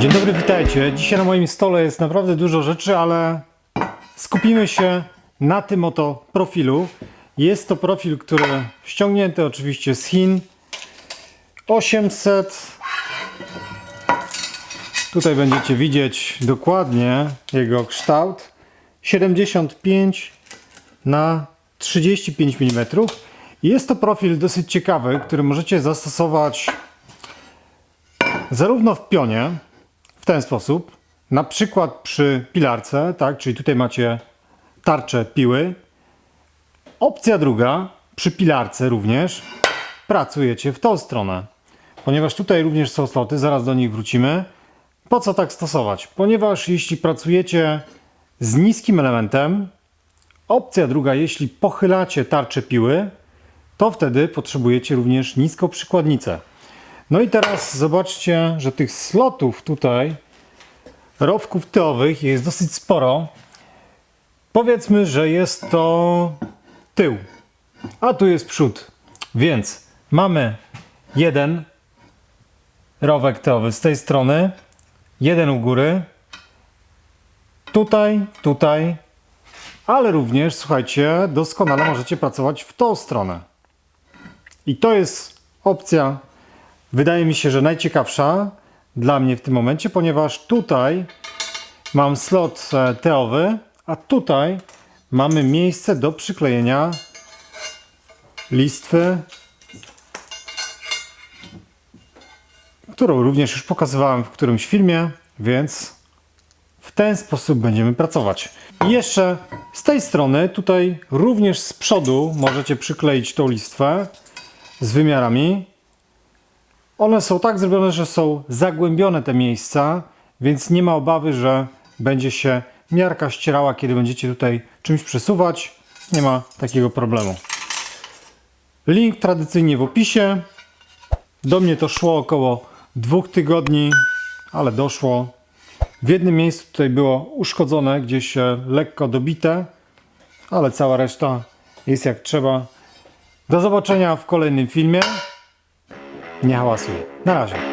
Dzień dobry, witajcie. Dzisiaj na moim stole jest naprawdę dużo rzeczy, ale skupimy się na tym oto profilu. Jest to profil, który ściągnięty oczywiście z Chin. 800. Tutaj będziecie widzieć dokładnie jego kształt. 75 na 35 mm. Jest to profil dosyć ciekawy, który możecie zastosować zarówno w pionie, ten sposób, na przykład przy pilarce, tak, czyli tutaj macie tarczę piły. Opcja druga, przy pilarce również pracujecie w tą stronę, ponieważ tutaj również są sloty, zaraz do nich wrócimy. Po co tak stosować? Ponieważ jeśli pracujecie z niskim elementem, opcja druga, jeśli pochylacie tarczę piły, to wtedy potrzebujecie również niską przykładnicę. No i teraz zobaczcie, że tych slotów tutaj, rowków tyłowych jest dosyć sporo. Powiedzmy, że jest to tył, a tu jest przód. Więc mamy jeden rowek tyłowy z tej strony, jeden u góry, tutaj, tutaj, ale również, słuchajcie, doskonale możecie pracować w tą stronę. I to jest opcja wydaje mi się, że najciekawsza dla mnie w tym momencie, ponieważ tutaj mam slot e, teowy, a tutaj mamy miejsce do przyklejenia listwy, którą również już pokazywałem w którymś filmie, więc w ten sposób będziemy pracować. I jeszcze z tej strony, tutaj również z przodu możecie przykleić tą listwę z wymiarami. One są tak zrobione, że są zagłębione te miejsca, więc nie ma obawy, że będzie się miarka ścierała, kiedy będziecie tutaj czymś przesuwać. Nie ma takiego problemu. Link tradycyjnie w opisie. Do mnie to szło około dwóch tygodni, ale doszło. W jednym miejscu tutaj było uszkodzone, gdzieś lekko dobite, ale cała reszta jest jak trzeba. Do zobaczenia w kolejnym filmie. Nie hałasuj. Na razie.